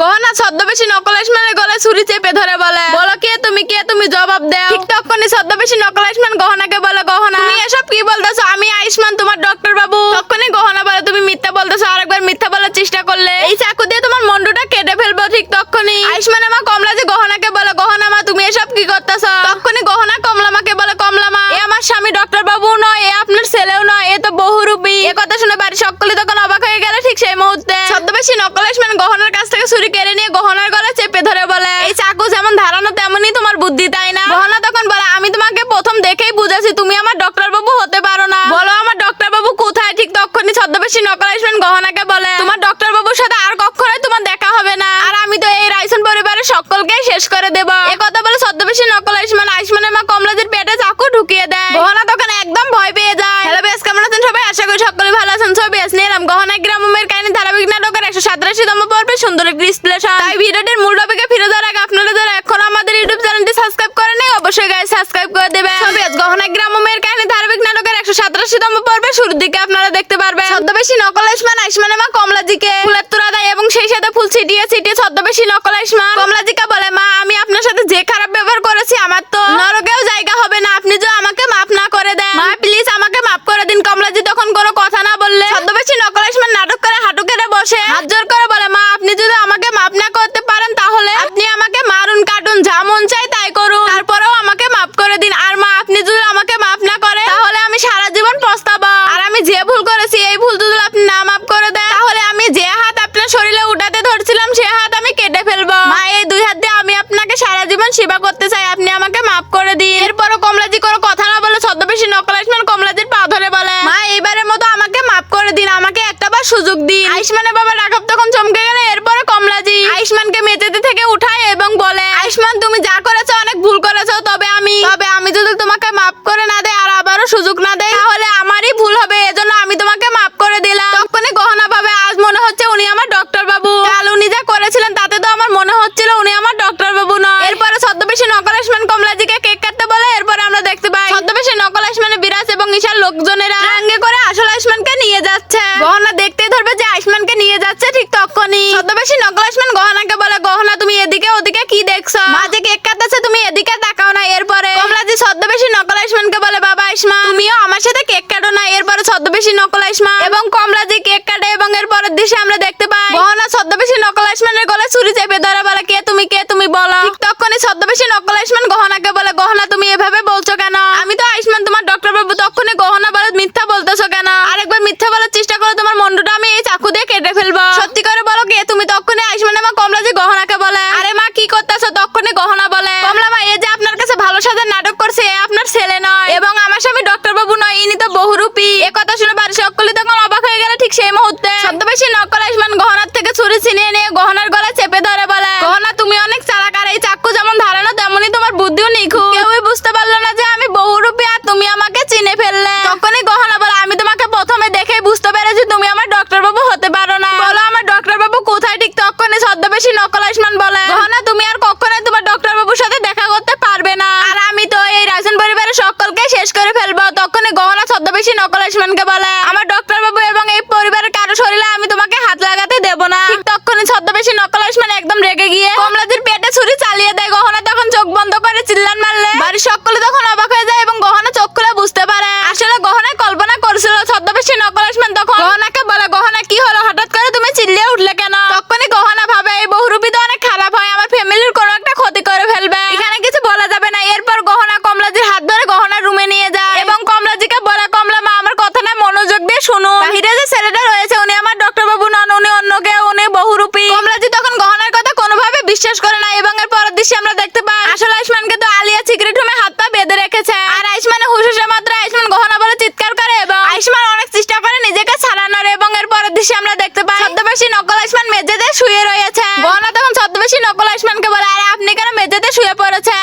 গহনা ছদ্মবেশী নকল আয়ুষ্মানের গলায় ছুরি চেপে ধরে বলে। বলো কে তুমি কে তুমি জবাব দাও। ঠিক তখনই ছদ্মবেশী নকল আয়ুষ্মান গহনাকে বলে গহনা। তুমি এসব কি বলতেছো? আমি আয়ুষ্মান তোমার ডক্টর বাবু। তখনই গহনা বলে তুমি মিথ্যা বলতেছো আরেকবার মিথ্যা বলার চেষ্টা করলে। এই চাকু দিয়ে তোমার মন্ডুটা কেটে ফেলব ঠিক তখনই আয়ুষ্মান মা কমলা যে গহনাকে বলে গহনা মা তুমি এসব কি করতেছো? তখনই গহনা কমলা মাকে বলে কমলা মা। এ আমার স্বামী ডক্টর বাবু নয় এ আপনার ছেলেও নয় এ তো বহুরূপী। এ কথা শুনে বাড়ির সকলে তখন অবাক হয়ে গেল ঠিক সেই মুহূর্তে। ছদ্মবেশী নকল আয়ুষ্মান গহনার কাছ থেকে ছুরি কেড়ে নিয়ে গহনার গলা চেপে ধরে বলে, এই চাকু যেমন ধারণা তেমনই তোমার বুদ্ধি, তাই না? গহনা তখন বলে, আমি তোমাকে প্রথম দেখেই বুঝেছি, তুমি আমার ডক্টর বাবু হতে পারো না। বলো, আমার ডক্টর বাবু কোথায়? ঠিক তখনই ছদ্মবেশী নকল আয়ুষ্মান গহনাকে বলে, তোমার ডক্টর বাবুর সাথে আর কখনোই তোমার দেখা হবে না। আর আমি তো এই রাইসন পরিবারের সকলকে শেষ করে দেব। এ কথা বলে ছদ্মবেশী নকল আয়ুষ্মান আয়ুষ্মানের মা কমলাজির পেটে চাকু ঢুকিয়ে দেয়। গহনা তখন একদম ভয় পেয়ে যায়। হ্যালো, বেশ, কেমন আছেন সবাই? আশা করি সকলে বেশ নিলাম গহনা গ্রামের কাহিনী, ধারাবাহিক নাটকের একশো সাতাশিতম পর্বে সুন্দর একটি বিশ্লেষণ তাই ভিডিওটির মূল টপিকে ফিরে যাওয়ার আগে আপনারা যারা এখন আমাদের ইউটিউব চ্যানেলটি সাবস্ক্রাইব করেন অবশ্যই গাইজ সাবস্ক্রাইব করে দেবেন। সবাই আজ গহনা গ্রামের কাহিনী, ধারাবাহিক নাটকের একশো সাতাশিতম পর্বে শুরুর দিকে আপনারা দেখতে পারবেন। ছদ্মবেশী নকল আয়ুষ্মান, আয়ুষ্মানের মা কমলাজিকে। ফুলের তোরা দেয় এবং সেই সাথে ফুল ছিটিয়ে ছিটিয়ে ছদ্মবেশী নকল আয়ুষ্মান কমলাজিকে বলে মা আমি আপনার সাথে যে খারাপ ব্যবহার করেছি আমার তো নরকেও জায়গা হবে না আপনি যদি আমাকে মাফ না করে দেন মা প্লিজ আমাকে মাফ করে দিন কমলাজি তখন কোনো কথা না বললে ছদ্মবেশী নকল আয়ুষ্মান নাটক করে হাঁটু কেটে বসে হাত জোর করে বলে মা আপনি যদি আমাকে মাফ না করতে পারেন তাহলে আপনি আমাকে মারুন কাটুন যা মন চাই তাই করুন তারপরেও আমাকে মাফ করে দিন আর মা আপনি যদি আমাকে মাফ না করে তাহলে আমি সারা জীবন পস্তাবো আর আমি যে ভুল করেছি এই ভুল যদি আপনি না মাফ করে দেন তাহলে আমি যে হাত আপনার শরীরে উঠাতে ধরছিলাম সে হাত আমি কেটে ফেলব মা এই দুই হাত দিয়ে আমি আপনাকে সারা জীবন সেবা করতে চাই আপনি আমাকে মাফ করে দিন এরপরও কমলাজি কোনো কথা না বলে ছদ্মবেশী নকল আয়ুষ্মান কমলাজির পা ধরে বলে মা এইবারের মতো আমাকে মাফ করে দিন বার সুযোগ দিন। আয়ুষ্মানের বাবা রাঘব তখন চমকে গেলে এরপরে কমলাজি। আয়ুষ্মানকে মেঝেতে থেকে উঠায় এবং বলে আয়ুষ্মান তুমি যা করেছ অনেক ভুল করেছ তবে আমি তবে আমি যদি তোমাকে মাফ করে না দেয় আর আবারও সুযোগ না দেয় তাহলে আমারই ভুল হবে এজন্য আমি তোমাকে মাফ করে দিলাম। তখনই গহনা পাবে আজ মনে হচ্ছে উনি আমার ডক্টর বাবু। কাল উনি যা করেছিলেন তাতে তো আমার মনে হচ্ছিল উনি আমার ডক্টর বাবু নয়। এরপরে ছদ্মবেশী নকল আয়ুষ্মান কমলাজিকে কেক কাটতে বলে এরপরে আমরা দেখতে পাই ছদ্মবেশী নকল আয়ুষ্মানে বিরাজ এবং ঈশার লোকজনেরা সঙ্গে করে আসল আয়ুষ্মানকে নিয়ে যাচ্ছে। আয়ুষ্মানকে নিয়ে যাচ্ছে ঠিক তখনই। ছদ্মবেশী নকল আয়ুষ্মান গহনাকে বলে গহনা তুমি এদিকে ওদিকে কি দেখছ? মাঝে কেক কাটতেছে তুমি এদিকে তাকাও না এরপরে কমলাজি ছদ্মবেশী নকল আয়ুষ্মানকে বলে বাবা আয়ুষ্মান তুমিও আমার সাথে কেক কাটো না এরপরে ছদ্মবেশী নকল আয়ুষ্মান এবং কমলাজি কেক কাটে এবং এর পরের দৃশ্যে আমরা দেখতে পাই গহনা ছদ্মবেশী নকল আয়ুষ্মানের গলায় ছুরি চেপে ধরে বলে কে তুমি কে তুমি বলো? ঠিক তখনই ছদ্মবেশী নকল আয়ুষ্মান গহনাকে বলে গহনা তুমি এভাবে বলছো কেন? আমি তো আয়ুষ্মান তোমার ডক্টর বাবু তখনই গহনা বলে মিথ্যা বলতেছো কেন আরেকবার মিথ্যা বলার চেষ্টা করো তোমার মন্ডুটা আমি এই চাকু দিয়ে কেটে ফেলব সত্যি করে বলো কে তুমি তখনই আয়ুষ্মান মা কমলাজি গহনাকে বলে আরে মা কি করতেছো তখনই গহনা বলে কমলা মা এই যে আপনার কাছে ভালো সাজার নাটক করছে এ আপনার ছেলে নয় এবং আমার স্বামী ডক্টর বাবু নয় ইনি তো বহুরূপী এ কথা শুনে বাড়ির সকলে তখন অবাক হয়ে গেল ঠিক সেই মুহূর্তে ছদ্মবেশী নকল আয়ুষ্মান গহনার থেকে ছুরি ছিনিয়ে নিয়ে গহনার গলা চেপে ধরে বলে গহনা তুমি অনেক চালাক আর এই চাক্কু যেমন ধারানো তেমনই তোমার বুদ্ধিও নিখুঁত। কেউই বুঝতে পারল না যে আমি বহুরূপী আর তুমি আমাকে চিনে ফেললে। তখনই গহনা বলে আমি তোমাকে প্রথমে দেখেই বুঝতে পেরেছি তুমি আমার ডক্টর বাবু হতে পারো না। বলো আমার ডক্টর বাবু কোথায়? ঠিক তখনই ছদ্মবেশী নকল আয়ুষ্মান বলে গহনা তুমি আর কখনোই তোমার ডক্টর বাবুর সাথে দেখা করতে পারবে না। আর আমি তো এই রাজন পরিবারের সকলকে শেষ করে ফেলব। তখনই গহনা ছদ্মবেশী নকল আয়ুষ্মানকে বলে আমার ডক্টর বাবু এবং এই পরিবারের কারও শরীরে আমি তোমাকে হাত লাগাতে দেবো না ঠিক তখনই ছদ্মবেশী নকল আয়ুষ্মান একদম রেগে গিয়ে কমলাদির পেটে ছুরি চালিয়ে দেয় গহনা তখন চোখ বন্ধ করে চিল্লান মারলে বাড়ির সকলে তখন অবাক হয়ে যায় এবং গহনা চোখ খুলে বুঝতে পারে। আসলে গহনা কল্পনা করছিল, ছদ্মবেশী নকল আয়ুষ্মান তখন। গহনাকে বলে, গহনা কি হলো? হঠাৎ করে তুমি চিল্লিয়ে উঠলে কেন? তখনই গহনা ভাবে, এই বহুরূপী তো অনেক খারাপ হয়, আমার ফ্যামিলির কোনো একটা ক্ষতি করে ফেলবে। এখানে কিছু বলা যাবে না। এরপর গহনা হাত ধরে গহনা রুমে নিয়ে যায় এবং বলে আমার কথা না, মনোযোগ দিয়ে যে ছেলেটা রয়েছে, উনি আমার নন, উনি অন্য কেউ উনি বহুরূপী। তখন গহনার কথা কোনোভাবে বিশ্বাস করে না এবং এর পরের দৃশ্যে আমরা দেখতে পাই আসলে আয়ুষ্মানকে তো আলিয়া সিগারেট রুমে হাত পা বেঁধে রেখেছে আর আয়ুষ্মানের হুশ হুশে মাত্র আয়ুষ্মান গহনা বলে চিৎকার করে এবং আয়ুষ্মান অনেক চেষ্টা করে নিজেকে ছাড়ানোর এবং এর পরের দৃশ্যে আমরা দেখতে পাই। ছদ্মবেশী নকল আয়ুষ্মান মেঝেতে শুয়ে রয়েছে। গহনা তখন ছদ্মবেশী নকল আয়ুষ্মানকে বলে আরে আপনি কেন মেঝেতে শুয়ে পড়েছে